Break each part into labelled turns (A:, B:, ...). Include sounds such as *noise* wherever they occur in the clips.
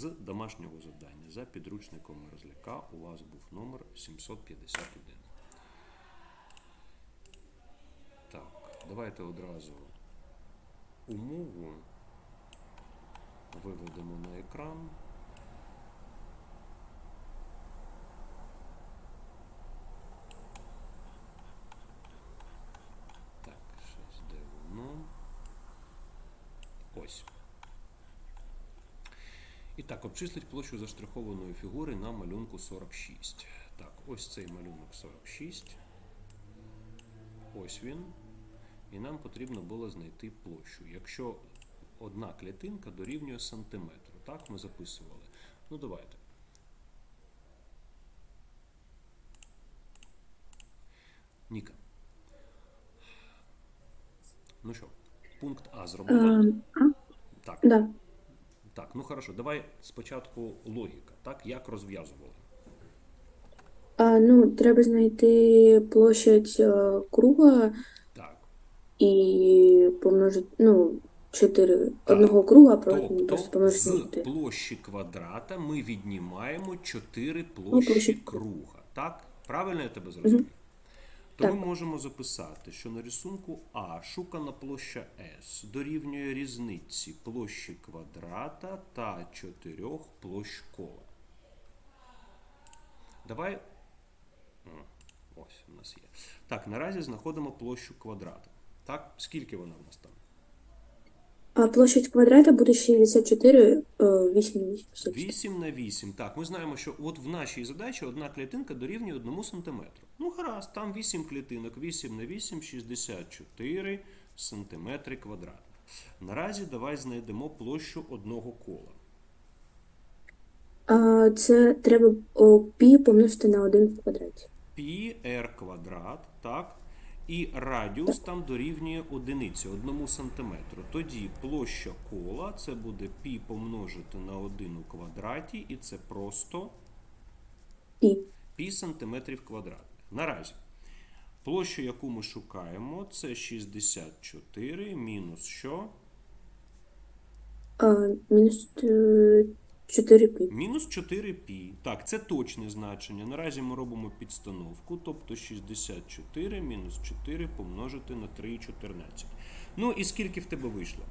A: з домашнього завдання за підручником Мерзляка у вас був номер 751. Так, давайте одразу умову виведемо на екран. Так, щось де воно. Ось. І так, обчислить площу заштрихованої фігури на малюнку 46. Так, ось цей малюнок 46. Ось він. І нам потрібно було знайти площу. Якщо одна клітинка дорівнює сантиметру, так ми записували. Ну, давайте. Ніка. Ну що, пункт А зробили?
B: Е,
A: Так.
B: да.
A: Так, ну хорошо, давай спочатку логіка. Так, як розв'язували?
B: А, ну, треба знайти площадь е, круга
A: Так.
B: і помножити, ну, 4 одного круга просто
A: Тобто
B: помножити на
A: з
B: 4.
A: площі квадрата ми віднімаємо 4
B: Ну,
A: площі
B: площі
A: круга. Так? Правильно я тебе зрозумів? То ми можемо записати, що на рисунку А шукана площа С дорівнює різниці площі квадрата та чотирьох площ кола. Давай. Ось у нас є. Так, наразі знаходимо площу квадрата. Так, скільки вона в нас там?
B: А площадь квадрата буде 64, е, 8, 8.
A: 8 на 8. Так, ми знаємо, що от в нашій задачі одна клітинка дорівнює 1 см. Ну, гаразд, там 8 клітинок. 8 на 8 64 см квадратних. Наразі давай знайдемо площу одного кола.
B: А, це треба о, пі помножити на 1 в квадраті.
A: Пі r квадрат, так? І радіус там дорівнює одиниці, одному сантиметру. Тоді площа кола це буде пі помножити на 1 у квадраті, і це просто
B: Пі.
A: сантиметрів квадратних. Наразі площу, яку ми шукаємо, це 64 мінус що?
B: А, мінус е, 4 пі.
A: Мінус 4 пі. Так, це точне значення. Наразі ми робимо підстановку, тобто 64 мінус 4 помножити на 3,14. Ну і скільки в тебе вийшло?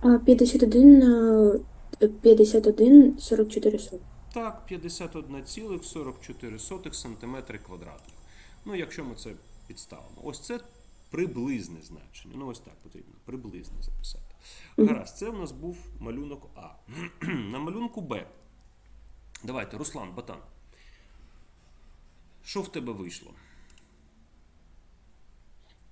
B: А 51 на е, 51, 44 сотих.
A: Так, 51,44 см квадратних. Ну, якщо ми це підставимо. Ось це приблизне значення. Ну, ось так потрібно приблизне записати. Гаразд, це в нас був малюнок А. *clears throat* На малюнку Б. Давайте, Руслан, Батан. Що в тебе вийшло?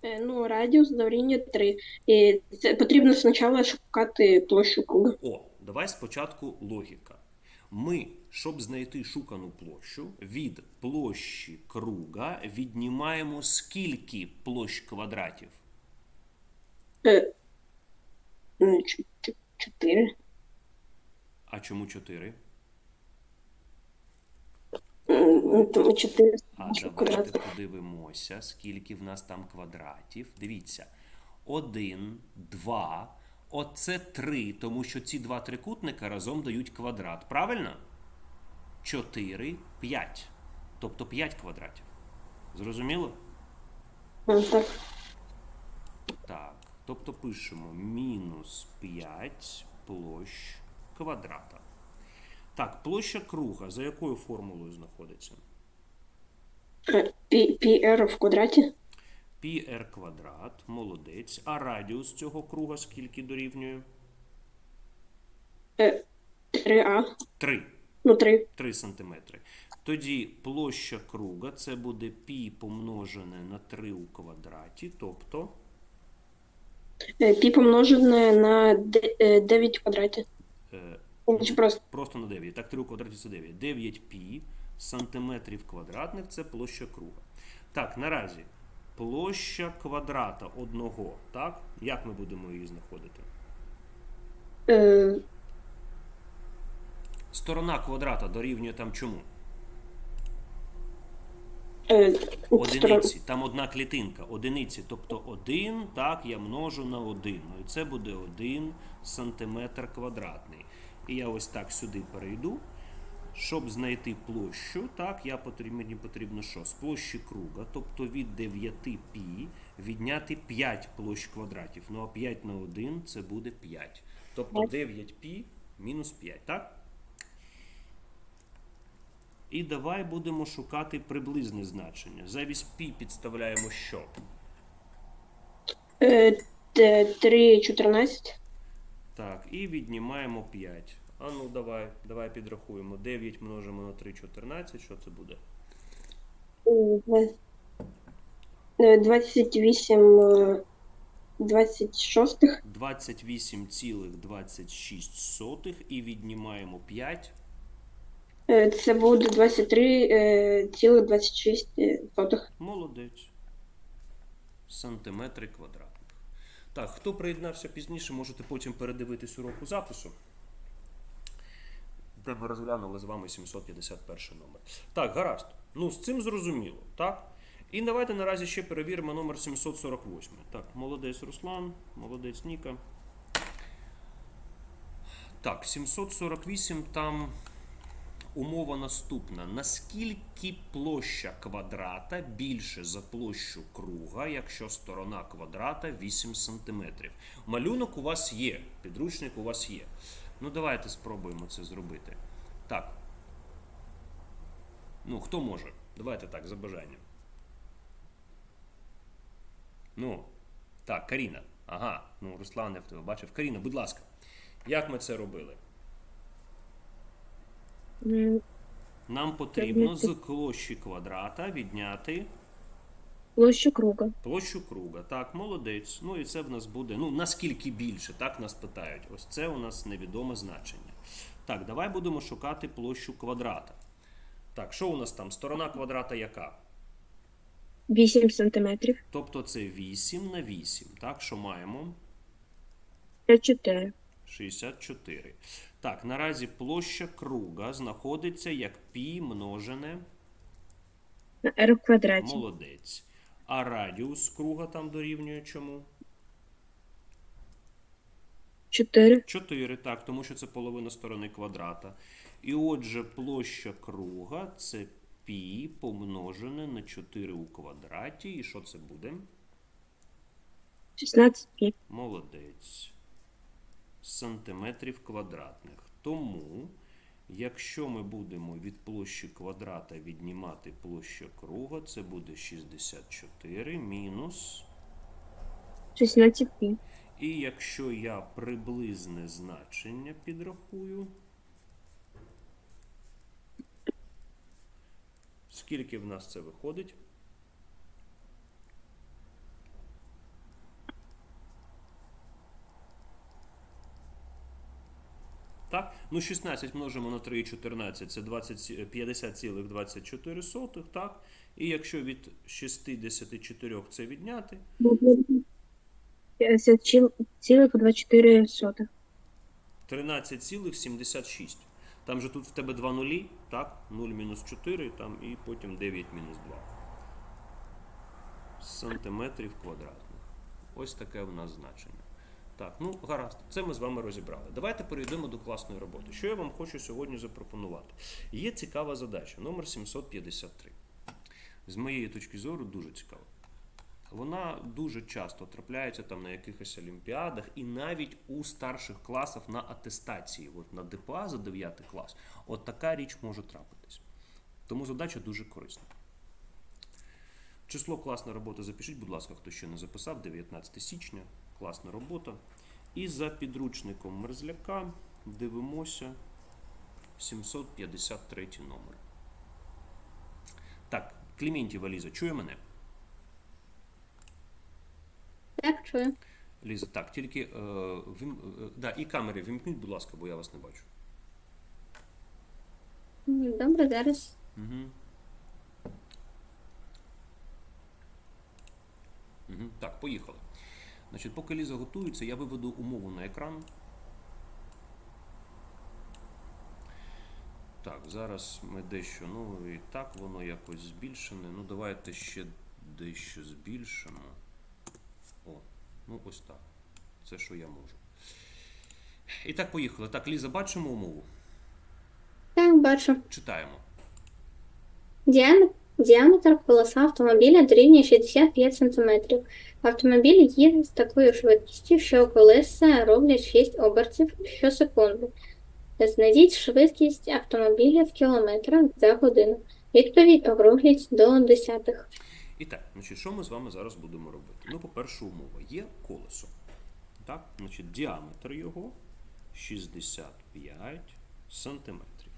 C: Е, Ну, радіус дорівнює 3. І це потрібно спочатку шукати площу круга.
A: О, давай спочатку логіка. Ми, щоб знайти шукану площу, від площі круга віднімаємо скільки площ квадратів?
C: Е, ну, чо- чо- Чотири.
A: А чому 4?
C: Ну, Тому чотири
A: А давайте подивимося, скільки в нас там квадратів. Дивіться. 1, 2. Оце 3, тому що ці два трикутника разом дають квадрат. Правильно? 4, 5. Тобто 5 квадратів. Зрозуміло?
C: Так.
A: Так, тобто пишемо мінус 5 площ квадрата. Так, площа круга за якою формулою знаходиться?
C: Пі- Пі r в квадраті.
A: Πr квадрат, молодець. А радіус цього круга скільки дорівнює?
C: Е, 3а.
A: 3.
C: Ну, 3.
A: 3 сантиметри. Тоді площа круга це буде пі помножене на 3 у квадраті, тобто
C: Е, Пі помножене на 9 в квадраті.
A: е,
C: просто
A: Просто на 9. Так, 3 у квадраті це 9. 9 пі сантиметрів квадратних це площа круга. Так, наразі площа квадрата одного. Так? Як ми будемо її знаходити?
C: е,
A: Сторона квадрата дорівнює там чому?
C: е,
A: Одиниці. Там одна клітинка. Одиниці. Тобто 1, так, я множу на 1. Ну і це буде 1 сантиметр квадратний. І я ось так сюди перейду. Щоб знайти площу, так, я потрібно, мені потрібно що? З площі круга, тобто від 9π відняти 5 площ квадратів. Ну а 5 на 1 це буде 5. Тобто 9π мінус 5, так? І давай будемо шукати приблизне значення. Замість π підставляємо що?
C: Е, т- 3, 14.
A: Так, і віднімаємо 5. А ну давай, давай підрахуємо. 9 множимо на 3, 14. Що це буде?
C: Е, два- е, 28, е, 26.
A: 28,26 і віднімаємо 5.
C: Е, Це буде 23, е, цілих 26 е.
A: Молодець. Сантиметри квадратних. Так, хто приєднався пізніше, можете потім передивитись уроку запису. Ми розглянули з вами 751 номер. Так, гаразд. Ну, з цим зрозуміло, так? І давайте наразі ще перевіримо номер 748. Так, молодець Руслан, молодець Ніка. Так, 748 там умова наступна. Наскільки площа квадрата більше за площу круга, якщо сторона квадрата 8 см? Малюнок у вас є, підручник у вас є. Ну, давайте спробуємо це зробити. Так. Ну, хто може? Давайте так, за бажанням. Ну, так, Каріна. Ага, ну, Руслан я в тебе бачив. Каріна, будь ласка, як ми це робили? Нам потрібно з площі квадрата відняти
B: Площа круга.
A: площу круга. Так, молодець. Ну і це в нас буде. Ну, наскільки більше, так нас питають. Ось це у нас невідоме значення. Так, давай будемо шукати площу квадрата. Так, що у нас там? Сторона квадрата яка?
B: 8 сантиметрів.
A: Тобто це 8 на 8. Так, що маємо?
B: 54.
A: 64. Так, наразі площа круга знаходиться як пі множене
B: На r в квадраті.
A: молодець. А радіус круга там дорівнює чому?
B: 4.
A: 4, так, тому що це половина сторони квадрата. І отже, площа круга це пі помножене на 4 у квадраті. І що це буде?
B: 16 пі.
A: Молодець. Сантиметрів квадратних. Тому, якщо ми будемо від площі квадрата віднімати площу круга, це буде 64 мінус.
B: 16 пі.
A: І якщо я приблизне значення підрахую, скільки в нас це виходить? Так, ну 16 множимо на 3 і 14, це 20, 50,24, так? І якщо від 64 це відняти,
B: 50,24
A: 13,76. Там же тут в тебе два нулі, так? 0 мінус 4, там і потім 9 мінус 2. Сантиметрів квадратних. Ось таке в нас значення. Так, ну гаразд, це ми з вами розібрали. Давайте перейдемо до класної роботи. Що я вам хочу сьогодні запропонувати? Є цікава задача, номер 753. З моєї точки зору, дуже цікава. Вона дуже часто трапляється там на якихось олімпіадах і навіть у старших класах на атестації, от на ДПА за 9 клас. От така річ може трапитись. Тому задача дуже корисна. Число класна робота запишіть, будь ласка, хто ще не записав, 19 січня, класна робота. І за підручником мерзляка дивимося 753 номер. Так, Кліментів Ліза, чує мене?
D: Так, чую.
A: Ліза, так, тільки е, вім, е, да, і камери вімкніть, будь ласка, бо я вас не бачу.
D: Добре, зараз.
A: Угу. Угу. Так, поїхали. Значить, поки Ліза готується, я виведу умову на екран. Так, зараз ми дещо, ну і так воно якось збільшене. Ну, давайте ще дещо збільшимо. О, ну ось так. Це що я можу. І так, поїхали. Так, Ліза, бачимо умову.
D: Так, бачу.
A: Читаємо.
D: Діаметр, діаметр колеса автомобіля дорівнює 65 см. Автомобіль їде з такою швидкістю, що колеса роблять 6 обертів щосекунди. Знайдіть швидкість автомобіля в кілометрах за годину. Відповідь округліть до десятих.
A: І так, значить, що ми з вами зараз будемо робити? Ну, по-перше, умова. Є колесо. Так? Значить, діаметр його 65 сантиметрів.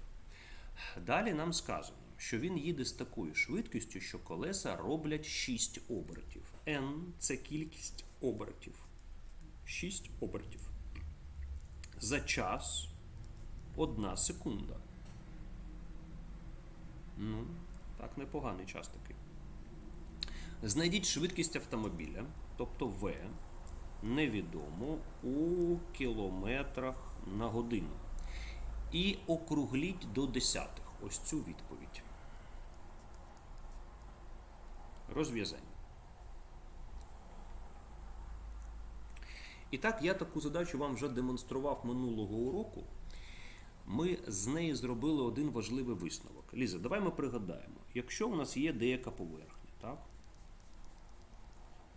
A: Далі нам сказано, що він їде з такою швидкістю, що колеса роблять 6 обертів. N – це кількість обертів. 6 обертів. За час 1 секунда. Ну, так, непоганий час такий. Знайдіть швидкість автомобіля, тобто В, невідомо у кілометрах на годину. І округліть до десятих. Ось цю відповідь. Розв'язання. І так, я таку задачу вам вже демонстрував минулого уроку. Ми з неї зробили один важливий висновок. Ліза, давай ми пригадаємо, якщо у нас є деяка поверхня, так?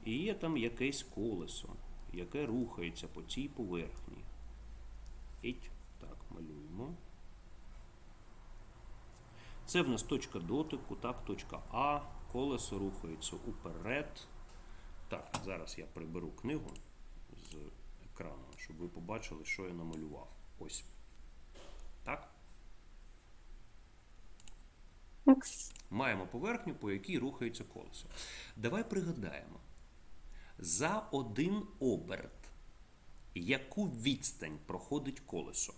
A: І є там якесь колесо, яке рухається по цій поверхні. Іть, так, малюємо. Це в нас точка дотику, так, точка А, колесо рухається уперед. Так, зараз я приберу книгу з екрану, щоб ви побачили, що я намалював. Ось. Так?
D: Так.
A: Маємо поверхню, по якій рухається колесо. Давай пригадаємо. За один оберт, яку відстань проходить колесо?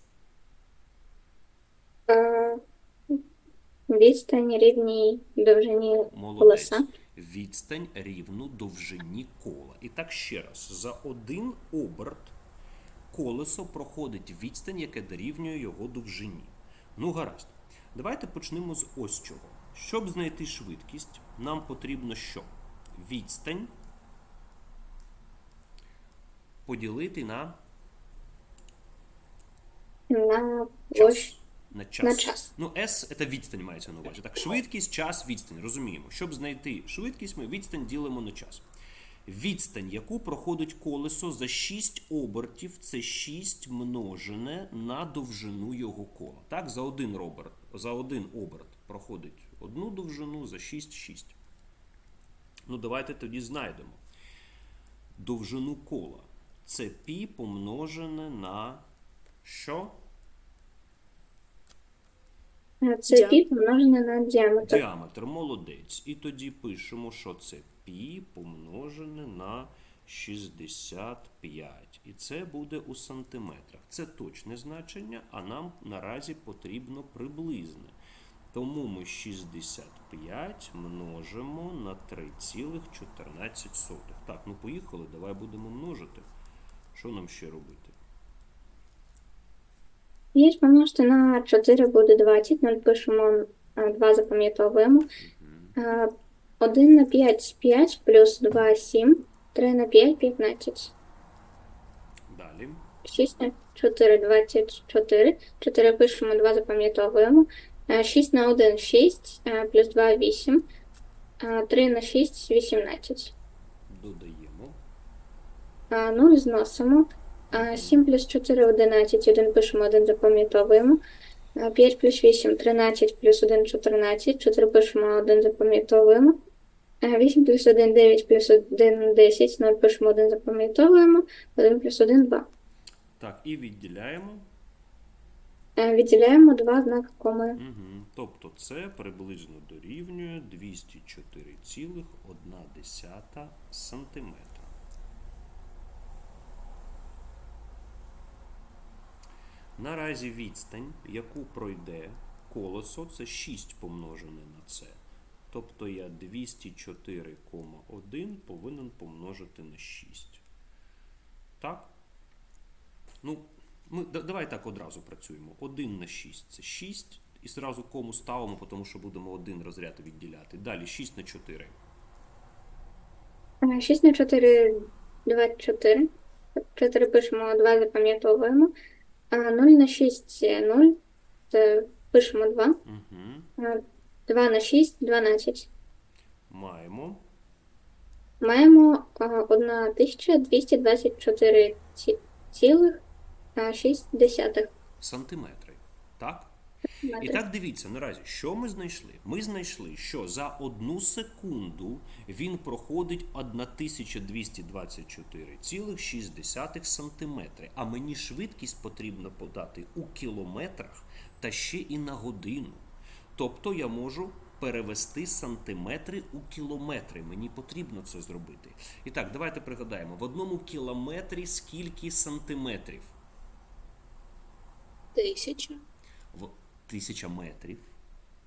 D: Відстань рівній довжині
A: Молодець.
D: колеса.
A: Відстань рівну довжині кола. І так ще раз. За один оберт колесо проходить відстань, яка дорівнює його довжині. Ну, гаразд. Давайте почнемо з ось чого. Щоб знайти швидкість, нам потрібно що? Відстань поділити на
D: На
A: час. На час.
D: На час.
A: Ну, S – це відстань мається на увазі. Так, швидкість, час, відстань. Розуміємо. Щоб знайти швидкість, ми відстань ділимо на час. Відстань, яку проходить колесо за 6 обертів, це 6 множене на довжину його кола. Так, за один оберт, за один оберт проходить одну довжину, за 6 – 6. Ну, давайте тоді знайдемо. Довжину кола. Це пі помножене на що?
D: Це пі помножене на діаметр.
A: Діаметр, молодець. І тоді пишемо, що це пі помножене на 65. І це буде у сантиметрах. Це точне значення, а нам наразі потрібно приблизне. Тому ми 65 множимо на 3,14. Так, ну поїхали, давай будемо множити. Що нам ще робити?
D: 5 помножити на 4 буде 20, 0 пишемо, 2 запам'ятовуємо. 1 на 5 – 5, плюс 2 – 7, 3 на 5 – 15.
A: Далі.
D: 6 на 4 – 24, 4 пишемо, 2 запам'ятовуємо. 6 на 1 – 6, е, плюс 2 – 8, 3 на 6 – 18.
A: Додаємо.
D: 0 зносимо. 7 плюс 4 – 11, 1 пишемо, 1 запам'ятовуємо. 5 плюс 8 – 13, плюс 1 – 14, 4 пишемо, 1 запам'ятовуємо. 8 плюс 1 – 9, плюс 1 – 10, 0 пишемо, 1 запам'ятовуємо. 1 плюс 1 – 2.
A: Так, і відділяємо.
D: Відділяємо два знаки коми.
A: Угу. Тобто це приблизно дорівнює 204,1 сантиметра. Наразі відстань, яку пройде колесо, це 6 помножене на це. Тобто я 204,1 повинен помножити на 6. Так? Ну, ми, да- давай так одразу працюємо. 1 на 6 це 6. І зразу кому ставимо, тому що будемо один розряд відділяти. Далі 6 на 4.
D: 6 на 4 – 24. 4 пишемо, 2 запам'ятовуємо. А 0 на 6 – 0. Це пишемо 2.
A: Угу.
D: А 2 на 6 – 12.
A: Маємо.
D: Маємо 1224,6
A: Сантиметри. Так? І так дивіться наразі, що ми знайшли? Ми знайшли, що за одну секунду він проходить 1224,6 сантиметри. А мені швидкість потрібно подати у кілометрах та ще і на годину. Тобто я можу перевести сантиметри у кілометри. Мені потрібно це зробити. І так, давайте пригадаємо: в одному кілометрі скільки сантиметрів?
E: Тисяча.
A: в тисяча метрів,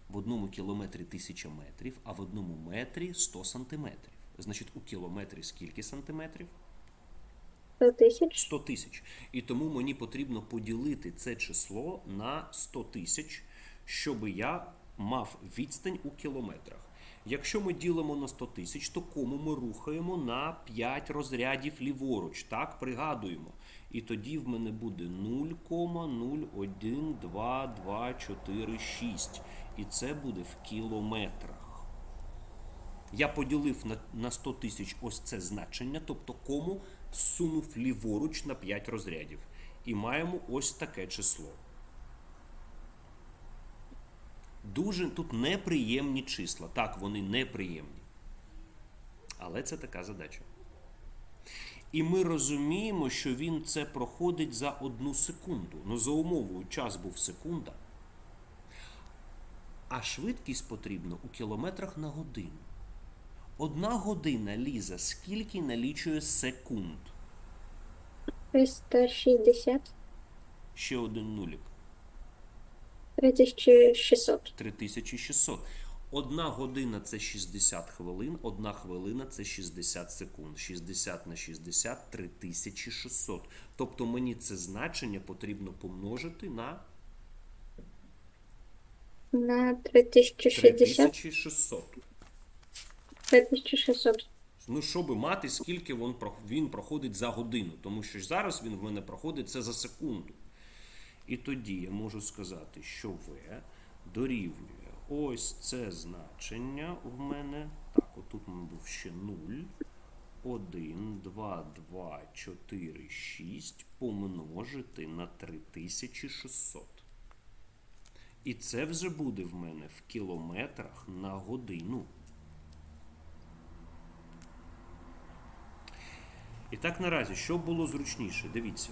A: в одному кілометрі тисяча метрів, а в одному метрі 100 сантиметрів. Значить, у кілометрі скільки сантиметрів?
D: 100 тисяч.
A: 100 тисяч. І тому мені потрібно поділити це число на 100 тисяч, щоб я мав відстань у кілометрах. Якщо ми ділимо на 100 тисяч, то кому ми рухаємо на 5 розрядів ліворуч. Так, пригадуємо. І тоді в мене буде 0,01224,6. І це буде в кілометрах. Я поділив на, на 100 тисяч ось це значення, тобто кому сунув ліворуч на 5 розрядів. І маємо ось таке число. Дуже тут неприємні числа. Так, вони неприємні. Але це така задача. І ми розуміємо, що він це проходить за одну секунду. Ну, за умовою, час був секунда. А швидкість потрібна у кілометрах на годину. Одна година Ліза скільки налічує секунд?
D: 360.
A: Ще один нулік.
D: 3600.
A: 3600. Одна година це 60 хвилин, одна хвилина це 60 секунд. 60 на 60 3600. Тобто мені це значення потрібно помножити на
D: На 3060.
A: 3600.
D: 3600.
A: Ну, щоб мати, скільки він, про- він проходить за годину, тому що зараз він в мене проходить це за секунду. І тоді я можу сказати, що В дорівнює ось це значення в мене. Так, отут мене був ще 0. 1, 2, 2, 4, 6 помножити на 3600. І це вже буде в мене в кілометрах на годину. І так наразі, що було зручніше? Дивіться.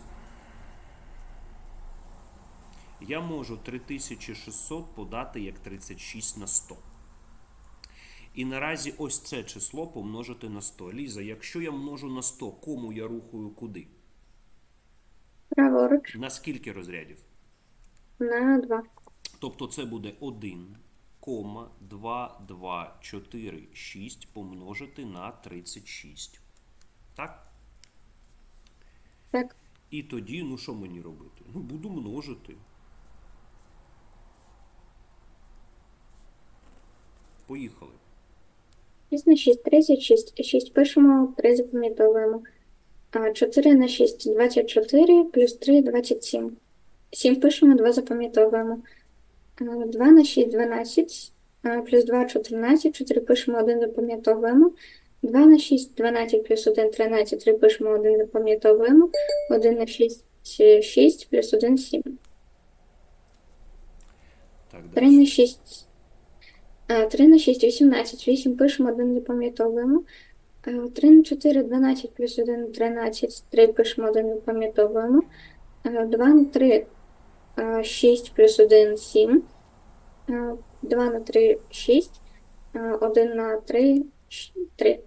A: Я можу 3600 подати як 36 на 100. І наразі ось це число помножити на 100. Ліза, якщо я множу на 100, кому я рухаю куди?
D: Праворуч.
A: На скільки розрядів?
D: На 2.
A: Тобто це буде 1, 2, 2, 4, 6 помножити на 36. Так?
D: Так.
A: І тоді, ну що мені робити? Ну, буду множити. Поїхали.
D: 6 на 6 – 36. 6 пишемо, 3 запам'ятовуємо. А 4 на 6 – 24, плюс 3 – 27. 7 пишемо, 2 запам'ятовуємо. А 2 на 6 – 12, плюс 2 – 14, 4 пишемо, 1 запам'ятовуємо. 2 на 6 – 12, плюс 1 – 13, 3 пишемо, 1 запам'ятовуємо. 1 на 6 – 6, плюс 1 – 7.
A: Так,
D: 3 на 6. А, 3 на 6, 18. 8 пишемо, 1 запам'ятовуємо. А, 3 на 4, 12 плюс 1, 13. 3 пишемо, 1 запам'ятовуємо. А, 2 на 3, 6 плюс 1, 7. 2 на 3, 6. А, 1 на 3, 3.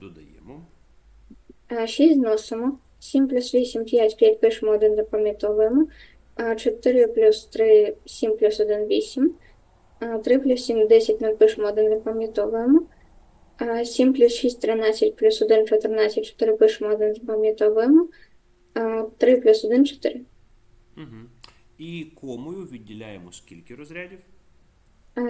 A: Додаємо.
D: 6 зносимо. 7 плюс 8, 5, 5 пишемо, 1 запам'ятовуємо. А, 4 плюс 3, 7 плюс 1, 8. 3 плюс 7 10 ми пишемо 1 пам'ятовуємо. 7 плюс 6 13 плюс 1 14, 4 пишемо 1 пам'ятовуємо. 3 плюс 1 4.
A: Угу. І комою відділяємо скільки розрядів?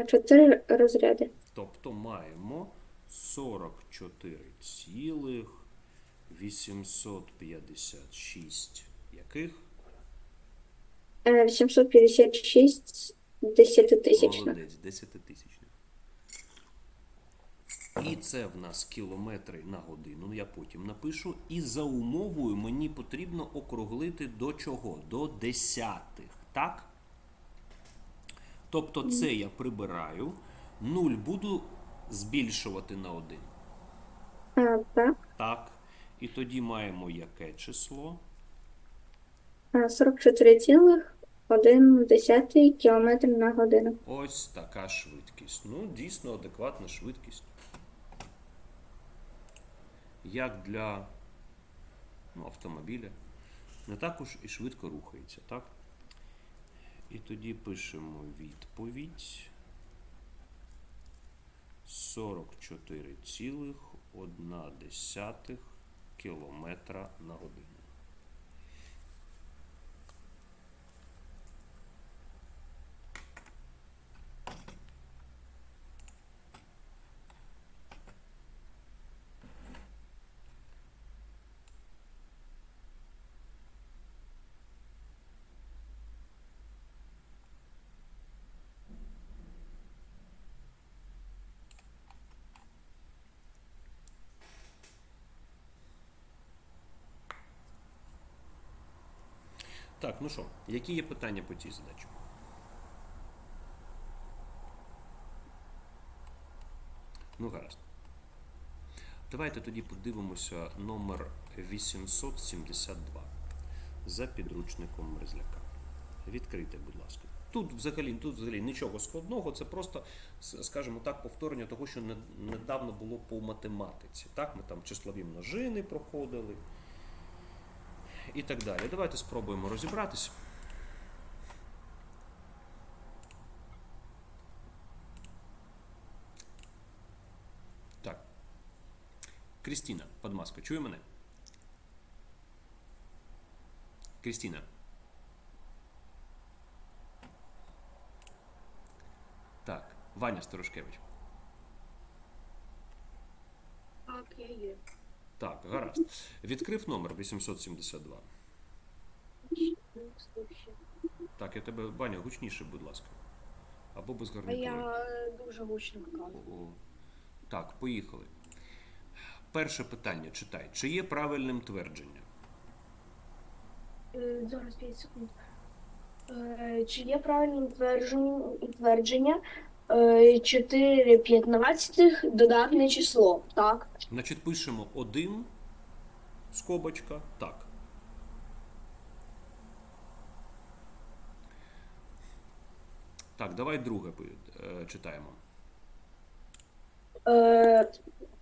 D: 4 розряди.
A: Тобто маємо 44,856 яких?
D: Е, 856 Десятитисячна.
A: Молодець, десятитисячна. І це в нас кілометри на годину, я потім напишу. І за умовою мені потрібно округлити до чого? До десятих, так? Тобто це я прибираю, нуль буду збільшувати на один.
D: Так.
A: Так. І тоді маємо яке число? 44.
D: А, 44,1 кілометр на годину.
A: Ось така швидкість. Ну, дійсно адекватна швидкість. Як для ну, автомобіля. Не також і швидко рухається, так? І тоді пишемо відповідь. 44,1 кілометра на годину. Так, ну що, які є питання по цій задачі? Ну, гаразд. Давайте тоді подивимося номер 872 за підручником Мерзляка. Відкрийте, будь ласка. Тут взагалі, тут взагалі нічого складного, це просто, скажімо так, повторення того, що недавно було по математиці. Так, ми там числові множини проходили і так далі. Давайте спробуємо розібратись. Так. Крістіна, подмаска, чує мене? Крістіна. Так, Ваня Сторожкевич.
C: Окей.
A: Так, гаразд. Відкрив номер 872. Так, я тебе, Ваня, гучніше, будь ласка. Або без гарнітури.
E: я дуже гучно кажу.
A: Так, поїхали. Перше питання читай. Чи є правильним твердження?
E: Е, Зараз 5 секунд. Е, Чи є правильним твердження, 4 п'ятнадцятих додатне число? Так.
A: Значить, пишемо 1, скобочка, так. Так, давай друге е, читаємо.
E: Е,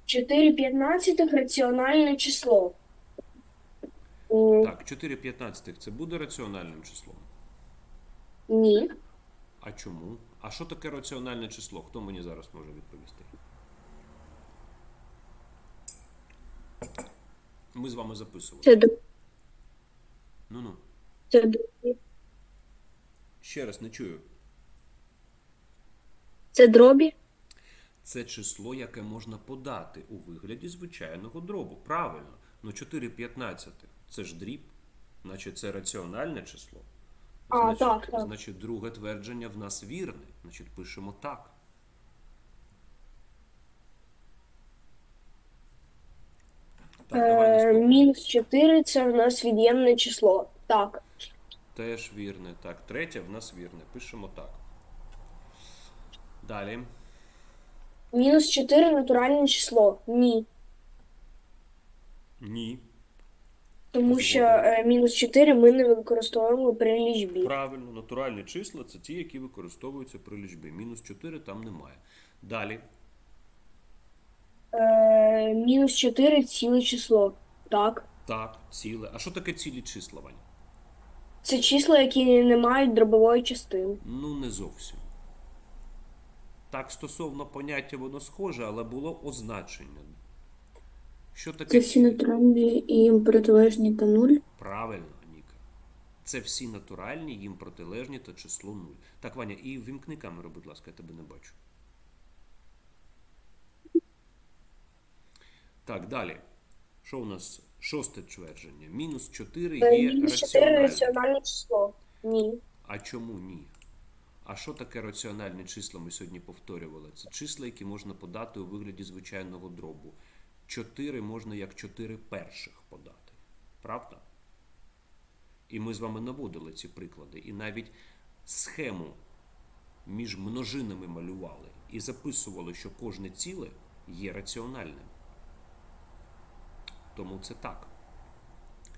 E: 4 п'ятнадцятих раціональне число.
A: Так, 4 п'ятнадцятих це буде раціональним числом.
E: Ні.
A: А чому? А що таке раціональне число? Хто мені зараз може відповісти? Ми з вами записували.
B: Це,
A: Ну ну.
B: це
A: Ще раз не чую.
B: це дробі.
A: Це число, яке можна подати у вигляді звичайного дробу. Правильно. Ну 4 п'ятнадцятих це ж дріб, значить це раціональне число.
E: А,
A: значить,
E: так, так.
A: значить, друге твердження в нас вірне. Значить, пишемо так. Так, давай
E: Е,
A: наступне.
E: мінус 4 це в нас від'ємне число. Так.
A: Теж вірне. Так, третє в нас вірне. Пишемо так. Далі.
E: Мінус 4 натуральне число. Ні.
A: Ні.
E: Тому що е, мінус 4 ми не використовуємо при лічбі.
A: Правильно, натуральні числа це ті, які використовуються при лічбі. Мінус 4 там немає. Далі.
E: Е, мінус 4 ціле число. Так.
A: Так, ціле. А що таке цілі числа, Вань?
E: Це числа, які не мають дробової частини.
A: Ну, не зовсім. Так, стосовно поняття воно схоже, але було означення. Що таке
B: Це всі натуральні і їм протилежні та нуль.
A: Правильно, Ніка. Це всі натуральні, їм протилежні та число 0. Так, Ваня, і вімкни камеру, будь ласка, я тебе не бачу. Так, далі. Що у нас? Шосте твердження. Мінус 4
E: Е,
A: є
E: мінус 4
A: раціональним.
E: раціональне число. Ні.
A: А чому ні? А що таке раціональні числа ми сьогодні повторювали? Це числа, які можна подати у вигляді звичайного дробу. 4 можна як 4 перших подати. Правда? І ми з вами наводили ці приклади. І навіть схему між множинами малювали і записували, що кожне ціле є раціональним. Тому це так.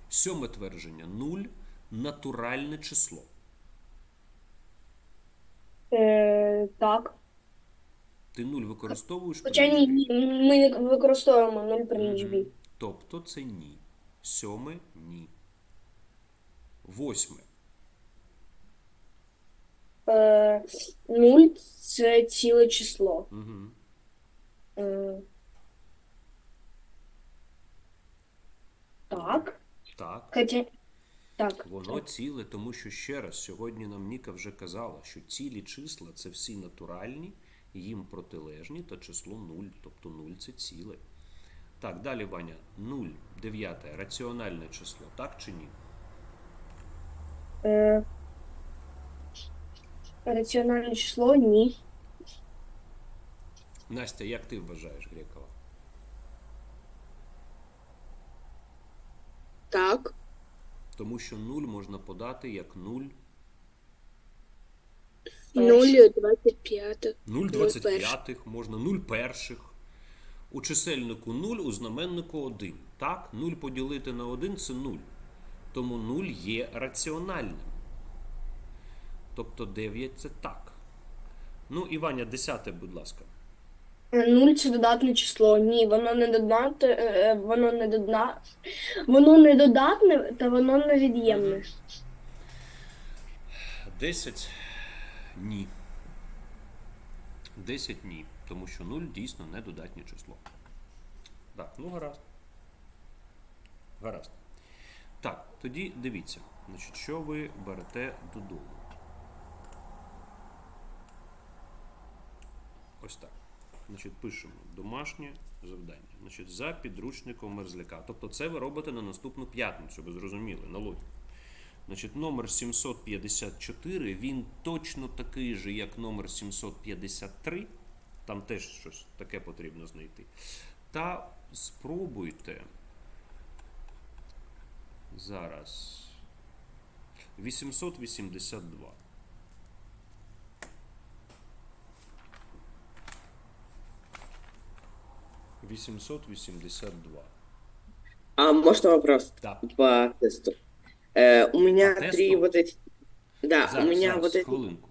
A: Сьоме твердження 0 натуральне число.
E: Е, так.
A: Ти 0 використовуєш при
E: Хоча ні,
A: лічбі?
E: ні, ми не використовуємо 0 при лічбі.
A: Тобто це ні. Сьоме ні. Восьме.
E: Е, 0 це ціле число.
A: Угу.
E: Е, так.
A: Так.
E: Хоча. Так.
A: Воно ціле, тому що ще раз, сьогодні нам Ніка вже казала, що цілі числа це всі натуральні, їм протилежні та число 0, тобто 0 це ціле. Так, далі, Ваня, 0, дев'яте, раціональне число, так чи ні?
E: Е, раціональне число ні.
A: Настя, як ти вважаєш, Грекова?
F: Так.
A: Тому що 0 можна подати як 0,
F: 0,25.
A: 0 25, можна 0 перших. У чисельнику 0, у знаменнику 1. Так, 0 поділити на 1 це 0. Тому 0 є раціональним. Тобто 9 це так. Ну, Іваня, 10, будь ласка.
E: Е, Нуль це додатне число. Ні, воно не додатне, е, воно не додна, воно не додатне та воно невід'ємне.
A: 10 ні. 10 ні. Тому що 0 дійсно не додатнє число. Так, ну гаразд. Гаразд. Так, тоді дивіться, значить, що ви берете додому. Ось так. Значить, пишемо домашнє завдання. Значить, за підручником мерзляка. Тобто це ви робите на наступну п'ятницю, ви зрозуміли, на логіку. Значить, номер 754, він точно такий же, як номер 753. Там теж щось таке потрібно знайти. Та спробуйте зараз 882. Вісімсот вісімдесят два.
G: А можно вопрос
A: Да.
G: по тесту? Э, у меня
A: По
G: три
A: тесту?
G: вот эти. Да,
A: Зараз,
G: у меня
A: зараз,
G: вот эти.
A: хвилинку.